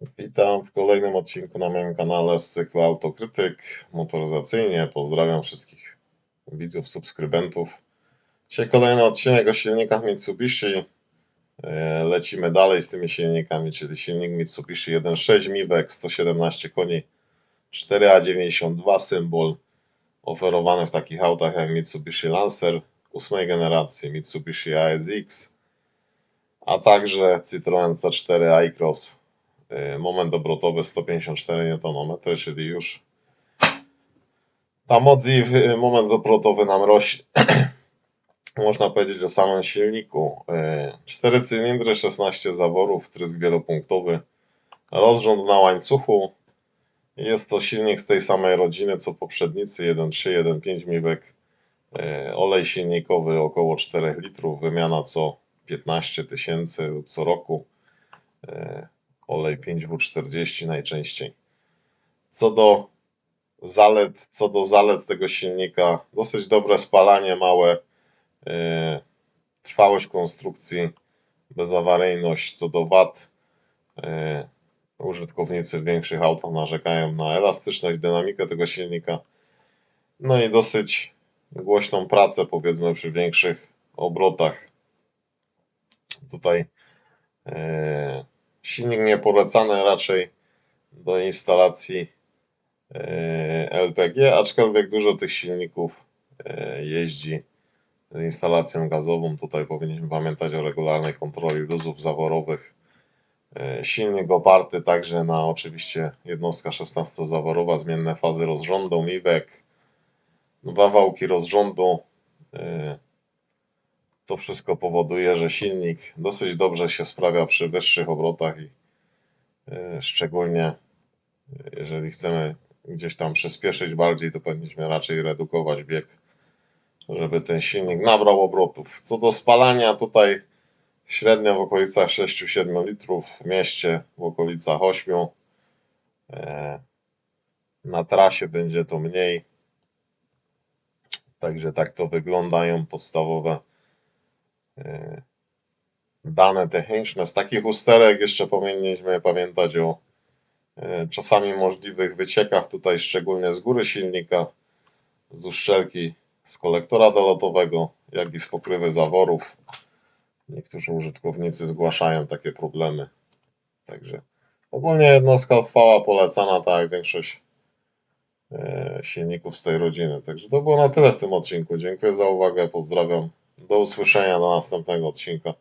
Witam w kolejnym odcinku na moim kanale z cyklu Autokrytyk motoryzacyjnie. Pozdrawiam wszystkich widzów, subskrybentów. Dzisiaj kolejny odcinek o silnikach Mitsubishi. E, Lecimy dalej z tymi silnikami, czyli silnik Mitsubishi 1.6 MIBEK 117 koni 4A92 symbol oferowany w takich autach jak Mitsubishi Lancer 8 generacji, Mitsubishi ASX, a także Citroen C4 iCross moment obrotowy 154 Nm, czyli już ta moc i w- moment obrotowy nam rośnie. Można powiedzieć o samym silniku. 4 cylindry, 16 zaworów, trysk wielopunktowy, rozrząd na łańcuchu. Jest to silnik z tej samej rodziny co poprzednicy 1.3, 1.5 MIBEK. Y, Olej silnikowy około 4 litrów, wymiana co 15 tysięcy lub co roku. Olej 5W40 najczęściej. Co do zalet, co do zalet tego silnika, dosyć dobre spalanie, małe, yy, trwałość konstrukcji, bezawaryjność. Co do wad, yy, użytkownicy większych autach narzekają na elastyczność, dynamikę tego silnika. No i dosyć głośną pracę, powiedzmy, przy większych obrotach. Tutaj yy, silnik nie polecany raczej do instalacji e, LPG, aczkolwiek dużo tych silników e, jeździ z instalacją gazową. Tutaj powinniśmy pamiętać o regularnej kontroli luzów zaworowych. E, Silnik oparty także na oczywiście jednostka 16-zaworowa, zmienne fazy rozrządu, MIWEK, dwa wałki rozrządu. To wszystko powoduje, że silnik dosyć dobrze się sprawia przy wyższych obrotach i e, szczególnie e, jeżeli chcemy gdzieś tam przyspieszyć bardziej, to powinniśmy raczej redukować bieg, żeby ten silnik nabrał obrotów. Co do spalania, tutaj średnio w okolicach 6-7 litrów, w mieście w okolicach 8. E, Na trasie będzie to mniej. Także tak to wyglądają podstawowe dane techniczne. Z takich usterek jeszcze powinniśmy pamiętać o e, czasami możliwych wyciekach, tutaj szczególnie z góry silnika, z uszczelki z kolektora dolotowego, jak i z pokrywy zaworów. Niektórzy użytkownicy zgłaszają takie problemy. Także ogólnie jednostka trwała polecana, tak jak większość e, silników z tej rodziny. Także to było na tyle w tym odcinku. Dziękuję za uwagę, pozdrawiam. Do usłyszenia do następnego odcinka.